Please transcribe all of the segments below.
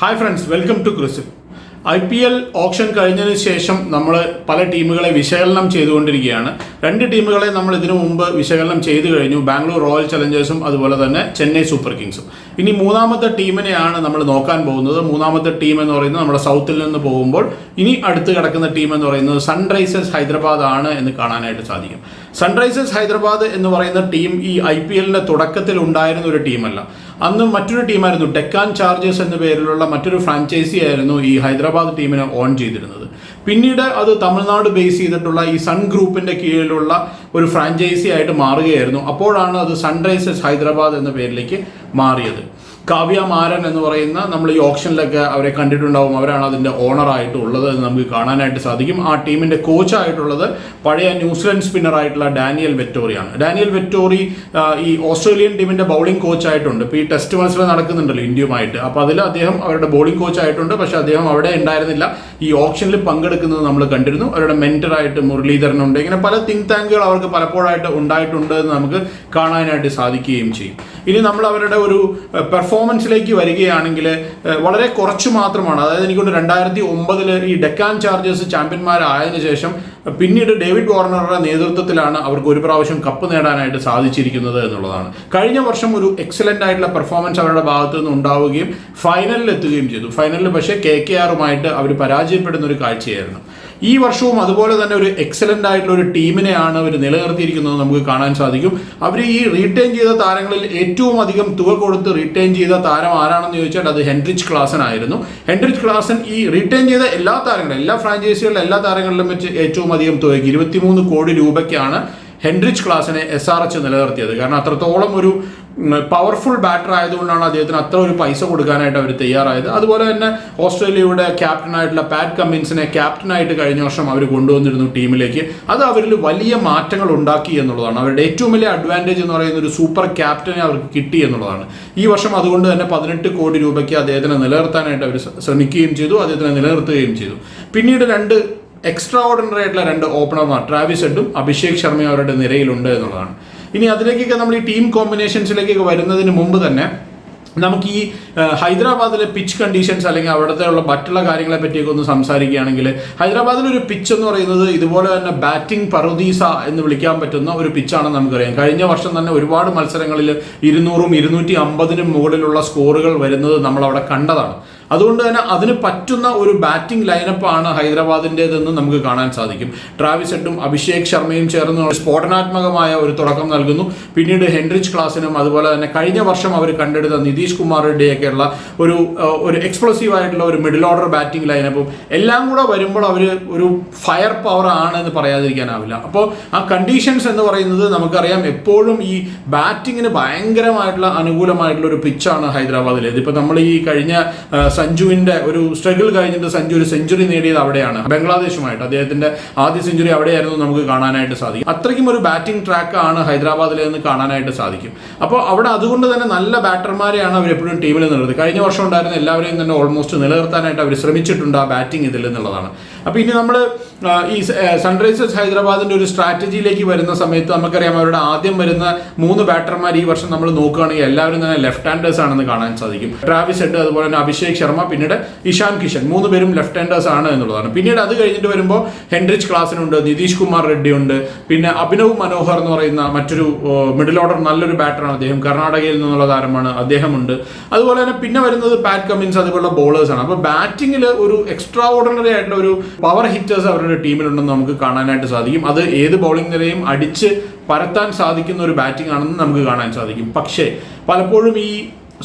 Hi friends welcome to ക്രിസിൽ I P L auction കഴിഞ്ഞതിന് ശേഷം നമ്മൾ പല ടീമുകളെ വിശകലനം ചെയ്തുകൊണ്ടിരിക്കുകയാണ്. രണ്ട് ടീമുകളെ നമ്മൾ ഇതിനു മുമ്പ് വിശകലനം ചെയ്തു കഴിഞ്ഞു. ബാംഗ്ലൂർ റോയൽ ചലഞ്ചേഴ്സും അതുപോലെ തന്നെ ചെന്നൈ സൂപ്പർ കിങ്സും. ഇനി മൂന്നാമത്തെ ടീമിനെയാണ് നമ്മൾ നോക്കാൻ പോകുന്നത്. മൂന്നാമത്തെ ടീം എന്ന് പറയുന്നത് നമ്മുടെ സൗത്തിൽ നിന്ന് പോകുമ്പോൾ ഇനി അടുത്ത് കിടക്കുന്ന ടീം എന്ന് പറയുന്നത് സൺറൈസേഴ്സ് ഹൈദരാബാദ് ആണ് എന്ന് കാണാനായിട്ട് സാധിക്കും. സൺറൈസേഴ്സ് ഹൈദരാബാദ് എന്ന് പറയുന്ന ടീം ഈ ഐ പി എല്ലിന്റെ തുടക്കത്തിൽ ഉണ്ടായിരുന്ന ഒരു ടീമല്ല അന്ന് മറ്റൊരു ടീമായിരുന്നു ഡെക്കാൻ ചാർജേഴ്സ് എന്ന പേരിലുള്ള മറ്റൊരു ഫ്രാഞ്ചൈസി ആയിരുന്നു ഈ ഹൈദരാബാദ് ടീമിനെ ഓൺ ചെയ്തിരുന്നത്. പിന്നീട് അത് തമിഴ്നാട് ബേസ് ചെയ്തിട്ടുള്ള ഈ സൺ ഗ്രൂപ്പിന്റെ കീഴിലുള്ള ഒരു ഫ്രാഞ്ചൈസി ആയിട്ട് മാറുകയായിരുന്നു. അപ്പോഴാണ് അത് സൺറൈസേഴ്സ് ഹൈദരാബാദ് എന്ന പേരിലേക്ക് മാറിയത്. കാവ്യ മാരൻ എന്ന് പറയുന്ന നമ്മൾ ഈ ഓപ്ഷനിലൊക്കെ അവരെ കണ്ടിട്ടുണ്ടാവും. അവരാണ് അതിന്റെ ഓണറായിട്ട് ഉള്ളത് എന്ന് നമുക്ക് കാണാനായിട്ട് സാധിക്കും. ആ ടീമിന്റെ കോച്ചായിട്ടുള്ളത് പഴയ ന്യൂസിലൻഡ് സ്പിന്നറായിട്ടുള്ള ഡാനിയൽ വെറ്റോറിയാണ്. ഡാനിയൽ വെറ്റോറി ഈ ഓസ്ട്രേലിയൻ ടീമിന്റെ ബൗളിംഗ് കോച്ചായിട്ടുണ്ട് ഇപ്പോൾ ഈ ടെസ്റ്റ് മത്സരം നടക്കുന്നുണ്ടല്ലോ ഇന്ത്യയുമായിട്ട്. അപ്പോൾ അതിൽ അദ്ദേഹം അവരുടെ ബൗളിംഗ് കോച്ചായിട്ടുണ്ട് പക്ഷെ അദ്ദേഹം അവിടെ ഉണ്ടായിരുന്നില്ല. ഈ ഓപ്ഷനിൽ പങ്കെടുക്കുന്നത് നമ്മൾ കണ്ടിരുന്നു. അവരുടെ മെന്ററായിട്ട് മുരളീധരനുണ്ട് ഇങ്ങനെ പല തിങ്ക് ടാങ്കുകൾ അവർക്ക് പലപ്പോഴായിട്ട് ഉണ്ടായിട്ടുണ്ട് എന്ന് നമുക്ക് കാണാനായിട്ട് സാധിക്കുകയും ചെയ്യും. ഇനി നമ്മൾ അവരുടെ ഒരു പെർഫോമൻസിലേക്ക് വരികയാണെങ്കിൽ വളരെ കുറച്ച് മാത്രമാണ്. അതായത് എനിക്കൊണ്ട് രണ്ടായിരത്തി ഒമ്പതിൽ ഈ ഡെക്കാൻ ചാർജേഴ്സ് ചാമ്പ്യന്മാരായതിനു ശേഷം പിന്നീട് ഡേവിഡ് വാർണറുടെ നേതൃത്വത്തിലാണ് അവർക്ക് ഒരു പ്രാവശ്യം കപ്പ് നേടാനായിട്ട് സാധിച്ചിരിക്കുന്നത് എന്നുള്ളതാണ്. കഴിഞ്ഞ വർഷം ഒരു എക്സലന്റ് ആയിട്ടുള്ള പെർഫോമൻസ് അവരുടെ ഭാഗത്തു നിന്ന് ഉണ്ടാവുകയും ഫൈനലിൽ എത്തുകയും ചെയ്തു. ഫൈനലിൽ പക്ഷേ കെ കെ ആറുമായിട്ട് അവർ പരാജയപ്പെടുന്ന ഒരു കാഴ്ചയായിരുന്നു. ഈ വർഷവും അതുപോലെ തന്നെ ഒരു എക്സലന്റ് ആയിട്ടുള്ള ഒരു ടീമിനെയാണ് അവർ നിലനിർത്തിയിരിക്കുന്നത് നമുക്ക് കാണാൻ സാധിക്കും. അവർ ഈ റീറ്റെയിൻ ചെയ്ത താരങ്ങളിൽ ഏറ്റവും അധികം തുക കൊടുത്ത് റീറ്റെയിൻ ചെയ്ത താരം ആരാണെന്ന് ചോദിച്ചാൽ അത് ഹെൻറിച്ച് ക്ലാസൻ ആയിരുന്നു. ഹെൻറിച്ച് ക്ലാസൻ ഈ റീറ്റെയിൻ ചെയ്ത എല്ലാ താരങ്ങളും എല്ലാ ഫ്രാഞ്ചൈസികളിലെ എല്ലാ താരങ്ങളിലും വെച്ച് ഏറ്റവും അധികം തുകയ്ക്ക് ഇരുപത്തിമൂന്ന് കോടി രൂപയ്ക്കാണ് ഹെൻറിച്ച് ക്ലാസിനെ എസ് ആർ എച്ച് നിലനിർത്തിയത്. കാരണം അത്രത്തോളം ഒരു പവർഫുൾ ബാറ്റർ ആയതുകൊണ്ടാണ് അദ്ദേഹത്തിന് അത്ര ഒരു പൈസ കൊടുക്കാനായിട്ട് അവർ തയ്യാറായത്. അതുപോലെ തന്നെ ഓസ്ട്രേലിയയുടെ ക്യാപ്റ്റനായിട്ടുള്ള പാറ്റ് കമ്മിൻസിനെ ക്യാപ്റ്റനായിട്ട് കഴിഞ്ഞ വർഷം അവർ കൊണ്ടുവന്നിരുന്നു ടീമിലേക്ക്. അത് അവരിൽ വലിയ മാറ്റങ്ങൾ ഉണ്ടാക്കി എന്നുള്ളതാണ്. അവരുടെ ഏറ്റവും വലിയ അഡ്വാന്റേജ് എന്ന് പറയുന്ന ഒരു സൂപ്പർ ക്യാപ്റ്റനെ അവർക്ക് കിട്ടി എന്നുള്ളതാണ്. ഈ വർഷം അതുകൊണ്ട് തന്നെ പതിനെട്ട് കോടി രൂപയ്ക്ക് അദ്ദേഹത്തിനെ നിലനിർത്താനായിട്ട് അവർ ശ്രമിക്കുകയും ചെയ്തു. അദ്ദേഹത്തിനെ നിലനിർത്തുകയും ചെയ്തു. പിന്നീട് രണ്ട് എക്സ്ട്രാ ഓർഡിനറി ആയിട്ടുള്ള രണ്ട് ഓപ്പണർമാർ ട്രാവിസ് ഹെഡും അഭിഷേക് ശർമ്മയും അവരുടെ നിരയിലുണ്ട് എന്നുള്ളതാണ്. ഇനി അതിലേക്കൊക്കെ നമ്മൾ ഈ ടീം കോമ്പിനേഷൻസിലേക്കൊക്കെ വരുന്നതിന് മുമ്പ് തന്നെ നമുക്ക് ഈ ഹൈദരാബാദിലെ പിച്ച് കണ്ടീഷൻസ് അല്ലെങ്കിൽ അവിടുത്തെ ഉള്ള മറ്റുള്ള കാര്യങ്ങളെ പറ്റിയൊക്കെ ഒന്ന് സംസാരിക്കുകയാണെങ്കിൽ ഹൈദരാബാദിൽ ഒരു പിച്ച് എന്ന് പറയുന്നത് ഇതുപോലെ തന്നെ ബാറ്റിംഗ് പറുദീസ എന്ന് വിളിക്കാൻ പറ്റുന്ന ഒരു പിച്ചാണെന്ന് നമുക്കറിയാം. കഴിഞ്ഞ വർഷം തന്നെ ഒരുപാട് മത്സരങ്ങളിൽ ഇരുന്നൂറും ഇരുന്നൂറ്റി അമ്പതിനും മുകളിലുള്ള സ്കോറുകൾ വരുന്നത് നമ്മൾ അവിടെ കണ്ടതാണ്. അതുകൊണ്ട് തന്നെ അതിന് പറ്റുന്ന ഒരു ബാറ്റിംഗ് ലൈനപ്പ് ലൈനപ്പാണ് ഹൈദരാബാദിന്റെതെന്ന് നമുക്ക് കാണാൻ സാധിക്കും. ട്രാവിസ് ഹെഡും അഭിഷേക് ശർമ്മയും ചേർന്ന് സ്ഫോടനാത്മകമായ ഒരു തുടക്കം നൽകുന്നു. പിന്നീട് ഹെൻറിച്ച് ക്ലാസിനും അതുപോലെ തന്നെ കഴിഞ്ഞ വർഷം അവർ കണ്ടെടുത്ത നിതീഷ് കുമാർ റെഡ്ഡിയൊക്കെയുള്ള ഒരു ഒരു എക്സ്പ്ലോസീവ് ആയിട്ടുള്ള ഒരു മിഡിൽ ഓർഡർ ബാറ്റിംഗ് ലൈനപ്പും എല്ലാം കൂടെ വരുമ്പോൾ അവർ ഒരു ഫയർ പവർ ആണ് എന്ന് പറയാതിരിക്കാനാവില്ല. അപ്പോൾ ആ കണ്ടീഷൻസ് എന്ന് പറയുന്നത് നമുക്കറിയാം എപ്പോഴും ഈ ബാറ്റിങ്ങിന് ഭയങ്കരമായിട്ടുള്ള അനുകൂലമായിട്ടുള്ള ഒരു പിച്ചാണ് ഹൈദരാബാദിൽ ഇതിപ്പോൾ നമ്മൾ ഈ കഴിഞ്ഞ സഞ്ജുവിന്റെ ഒരു സ്ട്രഗിൾ കഴിഞ്ഞിട്ട് സഞ്ജു ഒരു സെഞ്ചുറി നേടിയത് അവിടെയാണ്. ബംഗ്ലാദേശുമായിട്ട് അദ്ദേഹത്തിന്റെ ആദ്യ സെഞ്ചുറി അവിടെയായിരുന്നു നമുക്ക് കാണാനായിട്ട് സാധിക്കും. അത്രയ്ക്കും ഒരു ബാറ്റിംഗ് ട്രാക്ക് ആണ് ഹൈദരാബാദിൽ നിന്ന് കാണാനായിട്ട് സാധിക്കും. അപ്പോൾ അവിടെ അതുകൊണ്ട് തന്നെ നല്ല ബാറ്റർമാരെയാണ് അവർ എപ്പോഴും ടീമിൽ നിന്നുള്ളത് കഴിഞ്ഞ വർഷം ഉണ്ടായിരുന്ന എല്ലാവരെയും തന്നെ ഓൾമോസ്റ്റ് നിലനിർത്താനായിട്ട് അവർ ശ്രമിച്ചിട്ടുണ്ട് ആ ബാറ്റിംഗ് ഇതിൽ എന്നുള്ളതാണ്. അപ്പോൾ ഇനി നമ്മൾ ഈ സൺറൈസേഴ്സ് ഹൈദരാബാദിന്റെ ഒരു സ്ട്രാറ്റജിയിലേക്ക് വരുന്ന സമയത്ത് നമുക്കറിയാം അവരുടെ ആദ്യം വരുന്ന മൂന്ന് ബാറ്റർമാർ ഈ വർഷം നമ്മൾ നോക്കുകയാണെങ്കിൽ എല്ലാവരും തന്നെ ലെഫ്റ്റ് ഹാൻഡേഴ്സ് ആണെന്ന് കാണാൻ സാധിക്കും. ട്രാവിസ് ഹെഡ് അതുപോലെ തന്നെ അഭിഷേക് ശർമ്മ പിന്നീട് ഇഷാൻ കിഷൻ. മൂന്ന് പേരും ലെഫ്റ്റ് ഹാൻഡേഴ്സ് ആണ് എന്നുള്ളതാണ്. പിന്നീട് അത് കഴിഞ്ഞിട്ട് വരുമ്പോൾ ഹെൻറിച്ച് ക്ലാസിനുണ്ട് നിതീഷ് കുമാർ റെഡ്ഡി ഉണ്ട് പിന്നെ അഭിനവ് മനോഹർ എന്ന് പറയുന്ന മറ്റൊരു മിഡിൽ ഓർഡർ നല്ലൊരു ബാറ്ററാണ് അദ്ദേഹം. കർണാടകയിൽ നിന്നുള്ള താരമാണ് അദ്ദേഹമുണ്ട്. അതുപോലെ തന്നെ പിന്നെ വരുന്നത് പാറ്റ് കമ്മിൻസ് അതുപോലുള്ള ബോളേഴ്സാണ് അപ്പോൾ ബാറ്റിംഗിൽ ഒരു എക്സ്ട്രാ ഓർഡിനറി ആയിട്ടുള്ള ഒരു പവർ ഹിറ്റേഴ്സ് അവരുടെ ടീമിലുണ്ടെന്ന് നമുക്ക് കാണാനായിട്ട് സാധിക്കും. അത് ഏത് ബൗളിംഗ് നിരയും അടിച്ച് പരത്താൻ സാധിക്കുന്ന ഒരു ബാറ്റിംഗ് ആണെന്ന് നമുക്ക് കാണാൻ സാധിക്കും. പക്ഷേ പലപ്പോഴും ഈ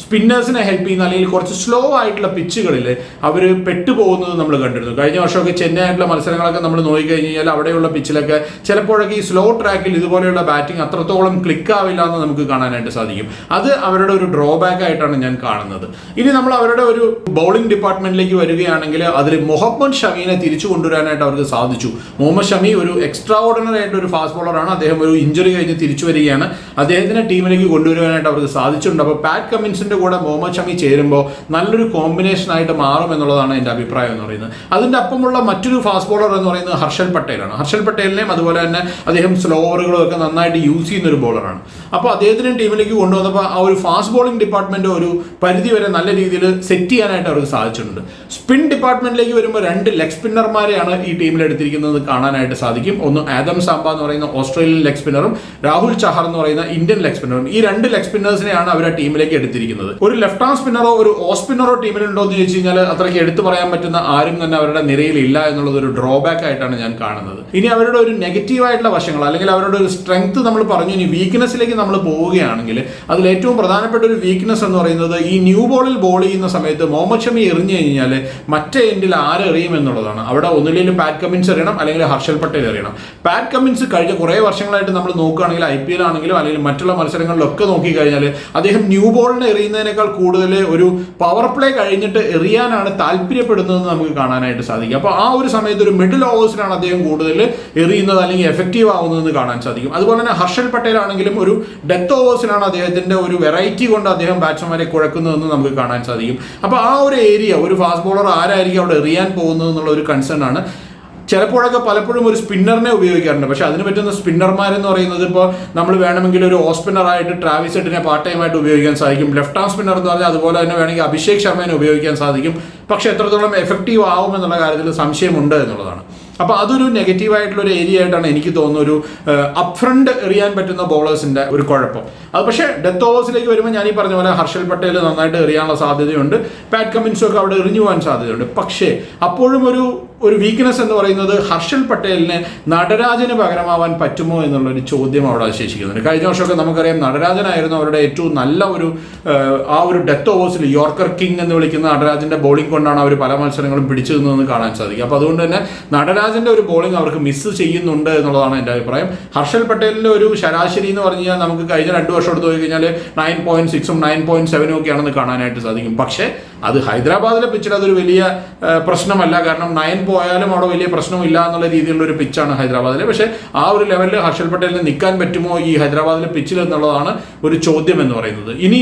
സ്പിന്നേഴ്സിനെ ഹെൽപ്പ് ചെയ്യുന്ന അല്ലെങ്കിൽ കുറച്ച് സ്ലോ ആയിട്ടുള്ള പിച്ചുകളിൽ അവർ പെട്ടുപോകുന്നത് നമ്മൾ കണ്ടിരുന്നു. കഴിഞ്ഞ വർഷമൊക്കെ ചെന്നൈ ആയിട്ടുള്ള മത്സരങ്ങളൊക്കെ നമ്മൾ നോക്കിക്കഴിഞ്ഞ് കഴിഞ്ഞാൽ അവിടെയുള്ള പിച്ചിലൊക്കെ ചിലപ്പോഴൊക്കെ ഈ സ്ലോ ട്രാക്കിൽ ഇതുപോലെയുള്ള ബാറ്റിംഗ് അത്രത്തോളം ക്ലിക്ക് ആവില്ല എന്ന് നമുക്ക് കാണാനായിട്ട് സാധിക്കും. അത് അവരുടെ ഒരു ഡ്രോബാക്ക് ആയിട്ടാണ് ഞാൻ കാണുന്നത്. ഇനി നമ്മൾ അവരുടെ ഒരു ബൗളിംഗ് ഡിപ്പാർട്ട്മെന്റിലേക്ക് വരികയാണെങ്കിൽ അതിൽ മുഹമ്മദ് ഷമീനെ തിരിച്ചു കൊണ്ടുവരാനായിട്ട് അവർക്ക് സാധിച്ചു. മുഹമ്മദ് ഷമി ഒരു എക്സ്ട്രാ ഓർഡിനറി ആയിട്ട് ഒരു ഫാസ്റ്റ് ബോളറാണ് അദ്ദേഹം ഒരു ഇഞ്ചുറി കഴിഞ്ഞ് തിരിച്ചു വരികയാണ്. അദ്ദേഹത്തിനെ ടീമിലേക്ക് കൊണ്ടുവരുവാനായിട്ട് അവർക്ക് സാധിച്ചിട്ടുണ്ട്. അപ്പോൾ പാറ്റ് കമ്മിൻസിന് കമ്മിൻസിന്റെ കൂടെ മുഹമ്മദ് ഷമി ചേരുമ്പോൾ നല്ലൊരു കോമ്പിനേഷൻ ആയിട്ട് മാറും എന്നുള്ളതാണ് എന്റെ അഭിപ്രായം എന്ന് പറയുന്നത്. അതിന്റെ അപ്പമുള്ള മറ്റൊരു ഫാസ്റ്റ് ബോളർ എന്ന് പറയുന്നത് ഹർഷൽ പട്ടേലാണ്. ഹർഷൽ പട്ടേലിനെയും അതുപോലെ തന്നെ അദ്ദേഹം സ്ലോവറുകളും ഒക്കെ നന്നായിട്ട് യൂസ് ചെയ്യുന്ന ഒരു ബോളറാണ് അപ്പോൾ അദ്ദേഹത്തിനെ ടീമിലേക്ക് കൊണ്ടുവന്നപ്പോൾ ആ ഒരു ഫാസ്റ്റ് ബോളിംഗ് ഡിപ്പാർട്ട്മെന്റ് ഒരു പരിധി വരെ നല്ല രീതിയിൽ സെറ്റ് ചെയ്യാനായിട്ട് അവർക്ക് സാധിച്ചിട്ടുണ്ട്. സ്പിൻ ഡിപ്പാർട്ട്മെന്റിലേക്ക് വരുമ്പോൾ രണ്ട് ലെഗ് സ്പിന്നർമാരെയാണ് ഈ ടീമിൽ എടുത്തിരിക്കുന്നത് കാണാനായിട്ട് സാധിക്കും. ഒന്ന് ആദം സാമ്പ എന്ന് പറയുന്ന ഓസ്ട്രേലിയൻ ലെഗ് സ്പിന്നറും രാഹുൽ ചഹർ എന്ന് പറയുന്ന ഇന്ത്യൻ ലെഗ് സ്പിന്നറും ഈ രണ്ട് ലെഗ് സ്പിന്നേഴ്സിനെയാണ് അവർ ആ ടീമിലേക്ക് എടുത്തിരിക്കുന്നത്. ഒരു ലെഫ്റ്റ് ആം സ്പിന്നറോ ഒരു ഓഫ് സ്പിന്നറോ ടീമിലുണ്ടോ എന്ന് ചോദിച്ചു കഴിഞ്ഞാൽ അത്രയ്ക്ക് എടുത്തു പറയാൻ പറ്റുന്ന ആരും തന്നെ അവരുടെ നിരയിൽ ഇല്ല എന്നുള്ളത് ഒരു ഡ്രോബാക്ക് ആയിട്ടാണ് ഞാൻ കാണുന്നത്. ഇനി അവരുടെ ഒരു നെഗറ്റീവ് ആയിട്ടുള്ള വശങ്ങൾ അല്ലെങ്കിൽ അവരുടെ ഒരു സ്ട്രെങ്ത് നമ്മൾ പറഞ്ഞു ഇനി വീക്ക്നെസ്സിലേക്ക് നമ്മൾ പോവുകയാണെങ്കിൽ അതിൽ ഏറ്റവും പ്രധാനപ്പെട്ട ഒരു വീക്ക്നെസ് എന്ന് പറയുന്നത് ഈ ന്യൂ ബോളിൽ ബോൾ ചെയ്യുന്ന സമയത്ത് മുഹമ്മദ് ഷമി എറിഞ്ഞു കഴിഞ്ഞാൽ മറ്റേ എൻഡിൽ ആര് എറിയും എന്നുള്ളതാണ്. അവിടെ ഒന്നില്ലെങ്കിലും പാറ്റ് കമ്മിൻസ് എറിയണം അല്ലെങ്കിൽ ഹർഷൽ പട്ടേൽ എറിയണം. പാറ്റ് കമ്മിൻസ് കഴിഞ്ഞ കുറേ വർഷങ്ങളായിട്ട് നമ്മൾ നോക്കുകയാണെങ്കിൽ ഐ പി എൽ ആണെങ്കിലും അല്ലെങ്കിൽ മറ്റുള്ള മത്സരങ്ങളിലൊക്കെ നോക്കിക്കഴിഞ്ഞാൽ അദ്ദേഹം ന്യൂ ബോളിനെ എറിയുന്നതിനേക്കാൾ കൂടുതൽ ഒരു പവർ പ്ലേ കഴിഞ്ഞിട്ട് എറിയാനാണ് താല്പര്യപ്പെടുന്നതെന്ന് നമുക്ക് കാണാനായിട്ട് സാധിക്കും. അപ്പോൾ ആ ഒരു സമയത്ത് ഒരു മിഡിൽ ഓവേഴ്സിനാണ് അദ്ദേഹം കൂടുതൽ എറിയുന്നത് അല്ലെങ്കിൽ എഫക്റ്റീവ് ആവുന്നതെന്ന് കാണാൻ സാധിക്കും. അതുപോലെ തന്നെ ഹർഷൽ പട്ടേൽ ആണെങ്കിലും ഒരു ഡെത്ത് ഓവേഴ്സിനാണ് അദ്ദേഹത്തിന്റെ ഒരു വെറൈറ്റി കൊണ്ട് അദ്ദേഹം ബാറ്റ്സ്മാരെ കുഴക്കുന്നതെന്ന് നമുക്ക് കാണാൻ സാധിക്കും. അപ്പോൾ ആ ഒരു ഏരിയ ഒരു ഫാസ്റ്റ് ബോളർ ആരായിരിക്കും അവിടെ എറിയാൻ പോകുന്നത് എന്നുള്ള ഒരു കൺസേൺ ആണ്. ചിലപ്പോഴൊക്കെ പലപ്പോഴും ഒരു സ്പിന്നറിനെ ഉപയോഗിക്കാറുണ്ട്. പക്ഷെ അതിന് പറ്റുന്ന സ്പിന്നർമാരെന്ന് പറയുന്നത് ഇപ്പോൾ നമ്മൾ വേണമെങ്കിൽ ഒരു ഓഫ് സ്പിന്നറായിട്ട് ട്രാവിസ് ഹെഡിനെ പാർട്ട് ടൈം ആയിട്ട് ഉപയോഗിക്കാൻ സാധിക്കും. ലെഫ്റ്റ് ആം സ്പിന്നർ എന്ന് പറഞ്ഞാൽ അതുപോലെ തന്നെ വേണമെങ്കിൽ അഭിഷേക് ശർമ്മേനെ ഉപയോഗിക്കാൻ സാധിക്കും. പക്ഷെ എത്രത്തോളം എഫക്റ്റീവ് ആവും എന്നുള്ള കാര്യത്തിൽ സംശയമുണ്ട് എന്നുള്ളതാണ്. അപ്പോൾ അതൊരു നെഗറ്റീവ് ആയിട്ടുള്ള ഒരു ഏരിയ ആയിട്ടാണ് എനിക്ക് തോന്നുന്ന ഒരു അപ് ഫ്രണ്ട് എറിയാൻ പറ്റുന്ന ബോളേഴ്സിന്റെ ഒരു കുഴപ്പം. അത് പക്ഷേ ഡെത്ത് ഓവേഴ്സിലേക്ക് വരുമ്പോൾ ഞാൻ ഈ പറഞ്ഞ പോലെ ഹർഷൽ പട്ടേൽ നന്നായിട്ട് എറിയാനുള്ള സാധ്യതയുണ്ട്. പാറ്റ് കമ്മിൻസും ഒക്കെ അവിടെ എറിഞ്ഞു പോകാൻ സാധ്യതയുണ്ട്. പക്ഷേ അപ്പോഴും ഒരു ഒരു വീക്ക്നെസ് എന്ന് പറയുന്നത് ഹർഷൽ പട്ടേലിന് നടരാജന് പകരമാവാൻ പറ്റുമോ എന്നുള്ളൊരു ചോദ്യം അവിടെ അവശേഷിക്കുന്നുണ്ട്. കഴിഞ്ഞ വർഷമൊക്കെ നമുക്കറിയാം നടരാജനായിരുന്നു അവരുടെ ഏറ്റവും നല്ല ഒരു ആ ഒരു ഡെത്ത് ഓവേഴ്സിൽ യോർക്കർ കിങ് എന്ന് വിളിക്കുന്ന നടരാജന്റെ ബോളിംഗ് കൊണ്ടാണ് അവർ പല മത്സരങ്ങളും പിടിച്ചു നിന്നതെന്ന് കാണാൻ സാധിക്കും. അപ്പോൾ അതുകൊണ്ട് തന്നെ നടരാജന്റെ ഒരു ബോളിംഗ് അവർക്ക് മിസ് ചെയ്യുന്നുണ്ട് എന്നുള്ളതാണ് എന്റെ അഭിപ്രായം. ഹർഷൽ പട്ടേലിന്റെ ഒരു ശരാശരി എന്ന് പറഞ്ഞു കഴിഞ്ഞാൽ നമുക്ക് കഴിഞ്ഞ രണ്ട് വർഷം എടുത്ത് പോയി കഴിഞ്ഞാൽ നയൻ പോയിന്റ് സിക്സും നയൻ പോയിന്റ് സെവനും ഒക്കെയാണെന്ന് കാണാനായിട്ട് സാധിക്കും. പക്ഷേ അത് ഹൈദരാബാദിലെ പിച്ചിൽ അതൊരു വലിയ പ്രശ്നമല്ല. കാരണം നയൻ പോയാലും അവിടെ വലിയ പ്രശ്നമില്ല എന്നുള്ള രീതിയിലുള്ള ഒരു പിച്ചാണ് ഹൈദരാബാദിലെ. പക്ഷേ ആ ഒരു ലെവലിൽ ഹർഷൽ പട്ടേലിന് നിൽക്കാൻ പറ്റുമോ ഈ ഹൈദരാബാദിലെ പിച്ചിൽ എന്നുള്ളതാണ് ഒരു ചോദ്യം എന്ന് പറയുന്നത്. ഇനി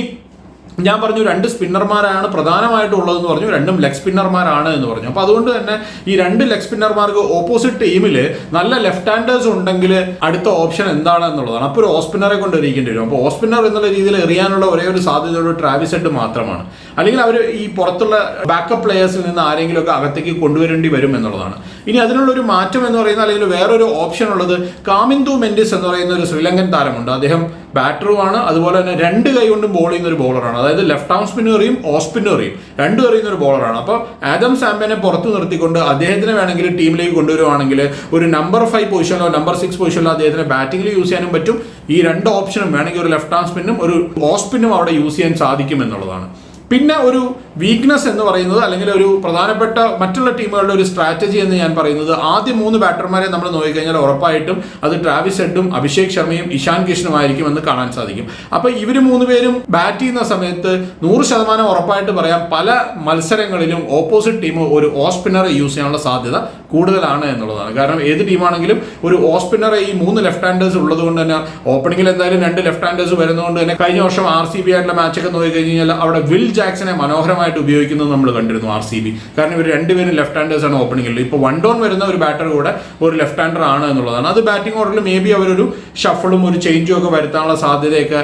ഞാൻ പറഞ്ഞു രണ്ട് സ്പിന്നർമാരാണ് പ്രധാനമായിട്ടും ഉള്ളതെന്ന് പറഞ്ഞു രണ്ടും ലെഗ് സ്പിന്നർമാരാണ് എന്ന് പറഞ്ഞു. അപ്പോൾ അതുകൊണ്ട് തന്നെ ഈ രണ്ട് ലെഗ് സ്പിന്നർമാർക്ക് ഓപ്പോസിറ്റ് ടീമിൽ നല്ല ലെഫ്റ്റ് ഹാൻഡേഴ്സ് ഉണ്ടെങ്കിൽ അടുത്ത ഓപ്ഷൻ എന്താണ് എന്നുള്ളതാണ്. അപ്പോൾ ഒരു ഓസ്പിന്നറെ സ്പിന്നറെ കൊണ്ട് എറിയിക്കേണ്ടി വരും. അപ്പോൾ ഓസ്പിന്നർ എന്നുള്ള രീതിയിൽ എറിയാനുള്ള ഒരേ ഒരു സാധ്യത ഒരു ട്രാവിസ് ഹെഡ് മാത്രമാണ്. അല്ലെങ്കിൽ അവർ ഈ പുറത്തുള്ള ബാക്കപ്പ് പ്ലേയേഴ്സിൽ നിന്ന് ആരെങ്കിലുമൊക്കെ അകത്തേക്ക് കൊണ്ടുവരേണ്ടി വരും എന്നുള്ളതാണ്. ഇനി അതിനുള്ള ഒരു മാറ്റം എന്ന് പറയുന്ന അല്ലെങ്കിൽ വേറൊരു ഓപ്ഷൻ ഉള്ളത് കാമിന്ദു മെൻഡിസ് എന്ന് പറയുന്ന ഒരു ശ്രീലങ്കൻ താരമുണ്ട്. അദ്ദേഹം ബാറ്ററുമാണ്. അതുപോലെ തന്നെ രണ്ട് കൈ കൊണ്ടും ബോൾ ചെയ്യുന്ന ഒരു ബോളറാണ് അതായത് ലെഫ്റ്റ് ആം സ്പിന്നറിയും ഓഫ് സ്പിന്നറിയും രണ്ടും എറിയുന്ന ഒരു ബോളറാണ് അപ്പോൾ ആദം സാമ്പനെ പുറത്ത് നിർത്തിക്കൊണ്ട് അദ്ദേഹത്തിന് വേണമെങ്കിൽ ടീമിലേക്ക് കൊണ്ടുവരുവാണെങ്കിൽ ഒരു നമ്പർ ഫൈവ് പൊസിഷനിലോ നമ്പർ സിക്സ് പൊസിഷനിലോ അദ്ദേഹത്തിന് ബാറ്റിംഗിൽ യൂസ് ചെയ്യാനും പറ്റും. ഈ രണ്ട് ഓപ്ഷനും വേണമെങ്കിൽ ഒരു ലെഫ്റ്റ് ആം സ്പിന്നും ഒരു ഓഫ് സ്പിന്നും അവിടെ യൂസ് ചെയ്യാൻ സാധിക്കും എന്നുള്ളതാണ്. പിന്നെ ഒരു വീക്ക്നെസ് എന്ന് പറയുന്നത് അല്ലെങ്കിൽ ഒരു പ്രധാനപ്പെട്ട മറ്റുള്ള ടീമുകളുടെ ഒരു സ്ട്രാറ്റജി എന്ന് ഞാൻ പറയുന്നത് ആദ്യ മൂന്ന് ബാറ്റർമാരെ നമ്മൾ നോക്കിക്കഴിഞ്ഞാൽ ഉറപ്പായിട്ടും അത് ട്രാവിസ് ഹെഡും അഭിഷേക് ശർമ്മയും ഇഷാൻ കിഷനും ആയിരിക്കും എന്ന് കാണാൻ സാധിക്കും. അപ്പൊ ഇവർ മൂന്ന് പേരും ബാറ്റ് ചെയ്യുന്ന സമയത്ത് നൂറ് ശതമാനം ഉറപ്പായിട്ട് പറയാം പല മത്സരങ്ങളിലും ഓപ്പോസിറ്റ് ടീം ഒരു ഓസ്പിന്നറെ സ്പിന്നറെ യൂസ് ചെയ്യാനുള്ള സാധ്യത കൂടുതലാണ് എന്നുള്ളതാണ്. കാരണം ഏത് ടീമാണെങ്കിലും ഒരു ഓസ്പിന്നറെ സ്പിന്നറെ ഈ മൂന്ന് ലെഫ്റ്റ് ഹാൻഡേഴ്സ് ഉള്ളത് കൊണ്ട് തന്നെ ഓപ്പണിംഗിൽ എന്തായാലും രണ്ട് ലെഫ്റ്റ് ഹാൻഡേഴ്സ് വരുന്നതുകൊണ്ട് തന്നെ കഴിഞ്ഞ വർഷം ആർ സി ബി ആയിട്ടുള്ള മാച്ചൊക്കെ നോക്കി കഴിഞ്ഞാൽ അവിടെ വിൽ ജാക്സനെ മനോഹരമായിട്ട് ഉപയോഗിക്കുന്നത് നമ്മൾ കണ്ടിരുന്നു ആർ സി ബി. കാരണം ഇവർ രണ്ടുപേരും ലെഫ്റ്റ് ഹാൻഡേഴ്സ് ആണ് ഓപ്പണിംഗിൽ ഇപ്പോൾ വൺ ഡൗൺ വരുന്ന ഒരു ബാറ്റർ കൂടെ ഒരു ലെഫ്റ്റ് ഹാൻഡർ ആണ് എന്നുള്ളതാണ്. അത് ബാറ്റിംഗ് ഓർഡറിൽ മേ ബി അവരൊരു ഷഫിളും ഒരു ചേഞ്ചും ഒക്കെ വരുത്താനുള്ള സാധ്യതയൊക്കെ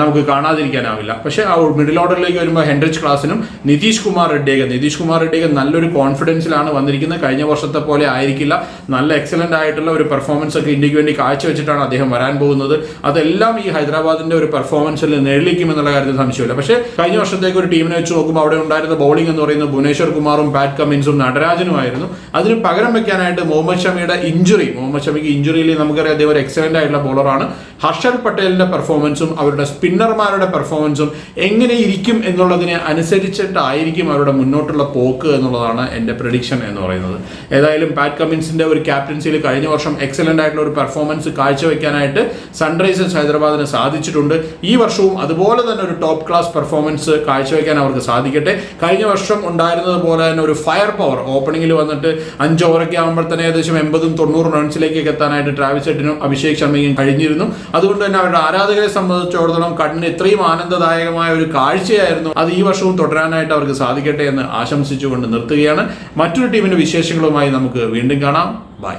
നമുക്ക് കാണാതിരിക്കാനാവില്ല. പക്ഷേ ആ മിഡിൽ ഓർഡറിലേക്ക് വരുമ്പോൾ ഹെൻഡ്രിച്ച് ക്ലാസിനും നിതീഷ് കുമാർ റെഡ്ഡിയൊക്കെ നിതീഷ് കുമാർ റെഡ്ഡിയൊക്കെ നല്ലൊരു കോൺഫിഡൻസിലാണ് വന്നിരിക്കുന്നത്. കഴിഞ്ഞ വർഷത്തെ പോലെ ആയിരിക്കില്ല. നല്ല എക്സലന്റ് ആയിട്ടുള്ള ഒരു പെർഫോമൻസ് ഒക്കെ ഇന്ത്യയ്ക്ക് വേണ്ടി കാഴ്ചവെച്ചിട്ടാണ് അദ്ദേഹം വരാൻ പോകുന്നത്. അതെല്ലാം ഈ ഹൈദരാബാദിന്റെ ഒരു പെർഫോമൻസിൽ നേടിക്കും എന്നുള്ള കാര്യത്തിൽ സംശയമില്ല. പക്ഷേ കഴിഞ്ഞ വർഷത്തേക്ക് ഒരു ടീമിനെ വെച്ച് നോക്കുമ്പോൾ അവിടെ ഉണ്ടായിരുന്ന ബൗളിംഗ് എന്ന് പറയുന്നത് ഭുവനേശ്വർ കുമാറും പാറ്റ് കമ്മിൻസും നടരാജനുമായിരുന്നു അതിന് പകരം വെക്കാനായിട്ട് മുഹമ്മദ് ഷമിയുടെ ഇഞ്ചുറി മുഹമ്മദ് ഷമിക്ക് ഇഞ്ചുറിയിൽ നമുക്കറിയാം അദ്ദേഹം ഒരു എക്സലന്റ് ആയിട്ടുള്ള ബോളറാണ് ഹർഷൽ പട്ടേലിന്റെ പെർഫോമൻസും അവരുടെ സ്പിന്നർമാരുടെ പെർഫോമൻസും എങ്ങനെ ഇരിക്കും എന്നുള്ളതിനെ അനുസരിച്ചിട്ടായിരിക്കും അവരുടെ മുന്നോട്ടുള്ള പോക്ക് എന്നുള്ളതാണ് എന്റെ പ്രഡിക്ഷൻ എന്ന് പറയുന്നത്. ഏതായാലും പാറ്റ് കമ്മിൻസിന്റെ ഒരു ക്യാപ്റ്റൻസിയിൽ കഴിഞ്ഞ വർഷം എക്സലന്റ് ആയിട്ടുള്ള ഒരു പെർഫോമൻസ് കാഴ്ചവെക്കാനായിട്ട് സൺറൈസേഴ്സ് ഹൈദരാബാദിന് സാധിച്ചിട്ടുണ്ട്. ഈ വർഷവും അതുപോലെ തന്നെ ഒരു ടോപ്പ് ക്ലാസ് പെർഫോമൻസ് കാഴ്ചവെക്കാൻ അവർക്ക് സാധിക്കട്ടെ. കഴിഞ്ഞ വർഷം ഉണ്ടായിരുന്നത് പോലെ തന്നെ ഒരു ഫയർ പവർ ഓപ്പണിംഗിൽ വന്നിട്ട് അഞ്ച് ഓവറൊക്കെ ആകുമ്പോൾ തന്നെ ഏകദേശം എൺപതും തൊണ്ണൂറ് റൺസിലേക്കൊക്കെ എത്താനായിട്ട് ട്രാവിസ് ഹെഡിനും അഭിഷേക് ശർമ്മയ്ക്കും കഴിഞ്ഞിരുന്നു. അതുകൊണ്ട് തന്നെ അവരുടെ ആരാധകരെ സംബന്ധിച്ചിടത്തോളം കണ്ണിന് ഇത്രയും ആനന്ദദായകമായ ഒരു കാഴ്ചയായിരുന്നു അത് ഈ വർഷവും തുടരാനായിട്ട് അവർക്ക് സാധിക്കട്ടെ എന്ന് ആശംസിച്ചുകൊണ്ട് നിർത്തുകയാണ്. മറ്റൊരു ടീമിന്റെ വിശേഷങ്ങളുമായി നമുക്ക് വീണ്ടും കാണാം. ബൈ.